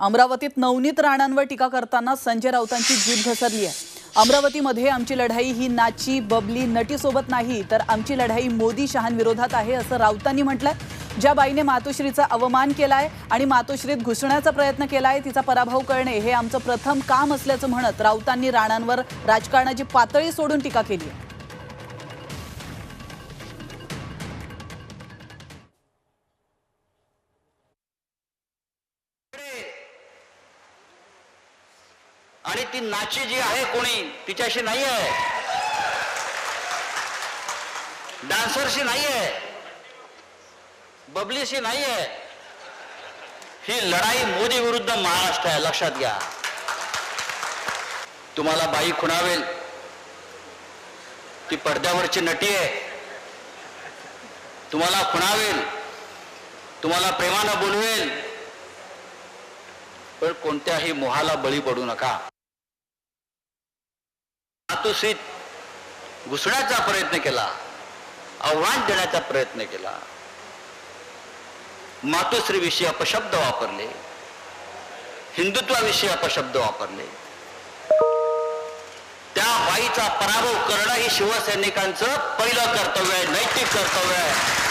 अमरावतीत नवनीत राणांवर टीका करताना संजय राऊतांची जीभ घसरली आहे. अमरावतीमध्ये आमची लढाई ही नाची बबली नटीसोबत नाही तर आमची लढाई मोदी शहांविरोधात आहे असं राऊतांनी म्हटलंय. ज्या बाईने मातोश्रीचा अवमान केलाय आणि मातोश्रीत घुसण्याचा प्रयत्न केलाय तिचा पराभव करणे हे आमचं प्रथम काम असल्याचं म्हणत राऊतांनी राणांवर राजकारणाची पातळी सोडून टीका केली आहे. आणि ती नाची जी आहे कोणी तिच्याशी नाही आहे डान्सरशी नाही आहे बबलीशी नाही आहे ही लढाई मोदी विरुद्ध महाराष्ट्र आहे लक्षात घ्या. तुम्हाला बाई खुणावेल. ती पडद्यावरची नटी आहे. तुम्हाला खुणावेल. तुम्हाला प्रेमानं बोलवेल. पण कोणत्याही मोहाला बळी पडू नका. मातोश्रीत घुसण्याचा प्रयत्न केला. आव्हान देण्याचा प्रयत्न केला. मातुश्रीविषयी अपशब्द वापरले. हिंदुत्वाविषयी अपशब्द वापरले. त्या बाईचा पराभव करणं ही शिवसैनिकांचं पहिलं कर्तव्य आहे नैतिक कर्तव्य आहे.